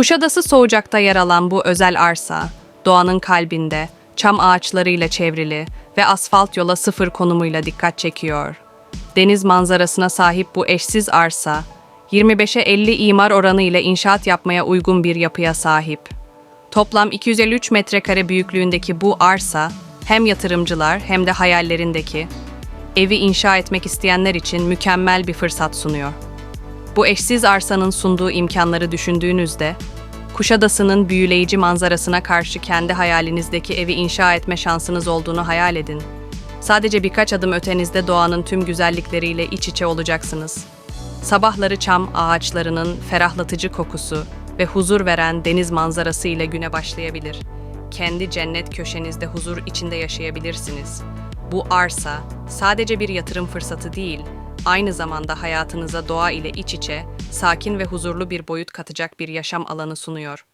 Kuşadası Soğucak'ta yer alan bu özel arsa, doğanın kalbinde, çam ağaçlarıyla çevrili ve asfalt yola sıfır konumuyla dikkat çekiyor. Deniz manzarasına sahip bu eşsiz arsa, 25'e 50 imar oranı ile inşaat yapmaya uygun bir yapıya sahip. Toplam 253 metrekare büyüklüğündeki bu arsa, hem yatırımcılar hem de hayallerindeki, evi inşa etmek isteyenler için mükemmel bir fırsat sunuyor. Bu eşsiz arsanın sunduğu imkanları düşündüğünüzde, Kuşadası'nın büyüleyici manzarasına karşı kendi hayalinizdeki evi inşa etme şansınız olduğunu hayal edin. Sadece birkaç adım ötenizde doğanın tüm güzellikleriyle iç içe olacaksınız. Sabahları çam ağaçlarının ferahlatıcı kokusu ve huzur veren deniz manzarası ile güne başlayabilir. Kendi cennet köşenizde huzur içinde yaşayabilirsiniz. Bu arsa sadece bir yatırım fırsatı değil, aynı zamanda hayatınıza doğa ile iç içe, sakin ve huzurlu bir boyut katacak bir yaşam alanı sunuyor.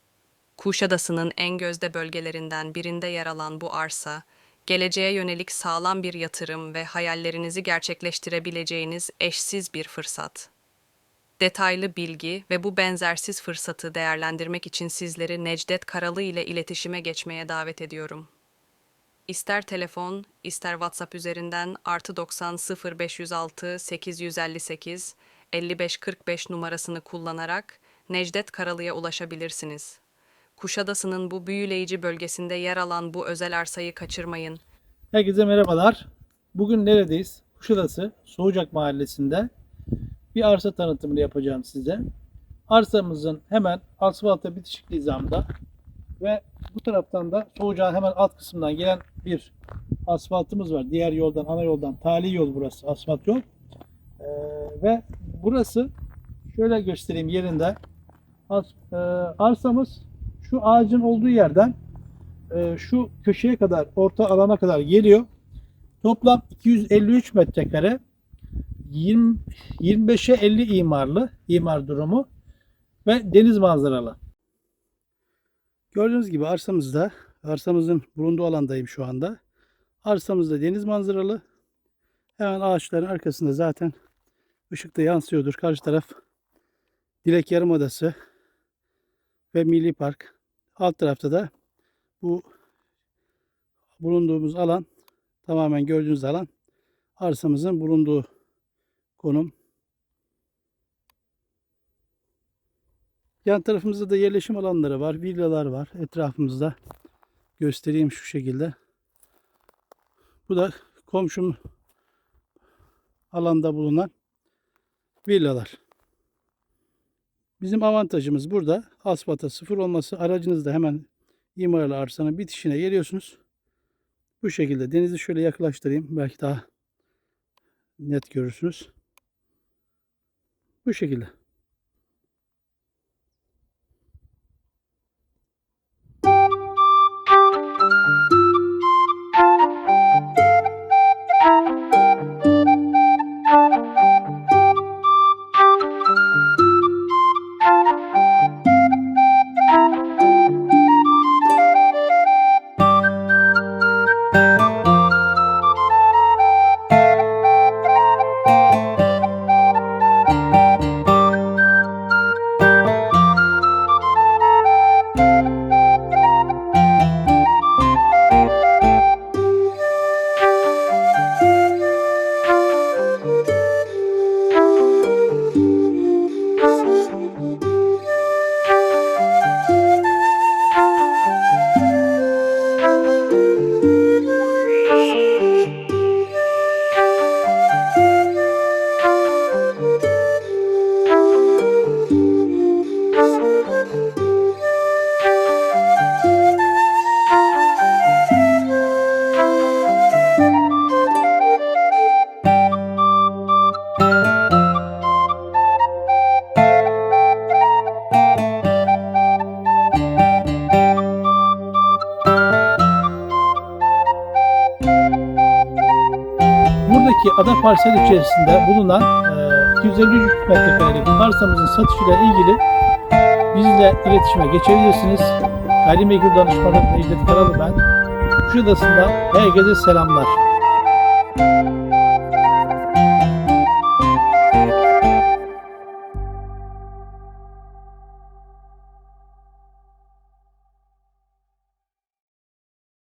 Kuşadası'nın en gözde bölgelerinden birinde yer alan bu arsa, geleceğe yönelik sağlam bir yatırım ve hayallerinizi gerçekleştirebileceğiniz eşsiz bir fırsat. Detaylı bilgi ve bu benzersiz fırsatı değerlendirmek için sizleri Necdet Karalı ile iletişime geçmeye davet ediyorum. İster telefon, ister WhatsApp üzerinden artı 90 0506 858 55 45 numarasını kullanarak Necdet Karalı'ya ulaşabilirsiniz. Kuşadası'nın bu büyüleyici bölgesinde yer alan bu özel arsayı kaçırmayın. Herkese merhabalar. Bugün neredeyiz? Kuşadası Soğucak Mahallesi'nde bir arsa tanıtımını yapacağım size. Arsamızın hemen asfalta bitişik nizamda ve bu taraftan da Soğucak'ın hemen alt kısmından gelen bir asfaltımız var. Diğer yoldan, ana yoldan, tali yol burası, asfalt yol. Ee, ve burası şöyle göstereyim yerinde. As, e, arsamız şu ağacın olduğu yerden e, şu köşeye kadar, orta alana kadar geliyor. Toplam 253 metrekare 20, 25'e 50 imarlı imar durumu ve deniz manzaralı. Gördüğünüz gibi arsamızda, arsamızın bulunduğu alandayım şu anda. Arsamızda deniz manzaralı. Hemen ağaçların arkasında zaten ışıkta yansıyordur. Karşı taraf Dilek Yarımadası ve Milli Park. Alt tarafta da bu bulunduğumuz alan tamamen gördüğünüz alan arsamızın bulunduğu konum. Yan tarafımızda da yerleşim alanları var, villalar var etrafımızda. Göstereyim şu şekilde. Bu da komşum alanda bulunan villalar. Bizim avantajımız burada asfalta sıfır olması. Aracınız da hemen imarlı arsanın bitişine geliyorsunuz. Bu şekilde denizi şöyle yaklaştırayım. Belki daha net görürsünüz. Bu şekilde. Buradaki ada parsel içerisinde bulunan e, 253 metrekarelik arsamızın satışıyla ilgili bizle iletişime geçebilirsiniz. Gayrimenkul danışmanı Necdet Karalı ben. Kuşadası'nda herkese selamlar.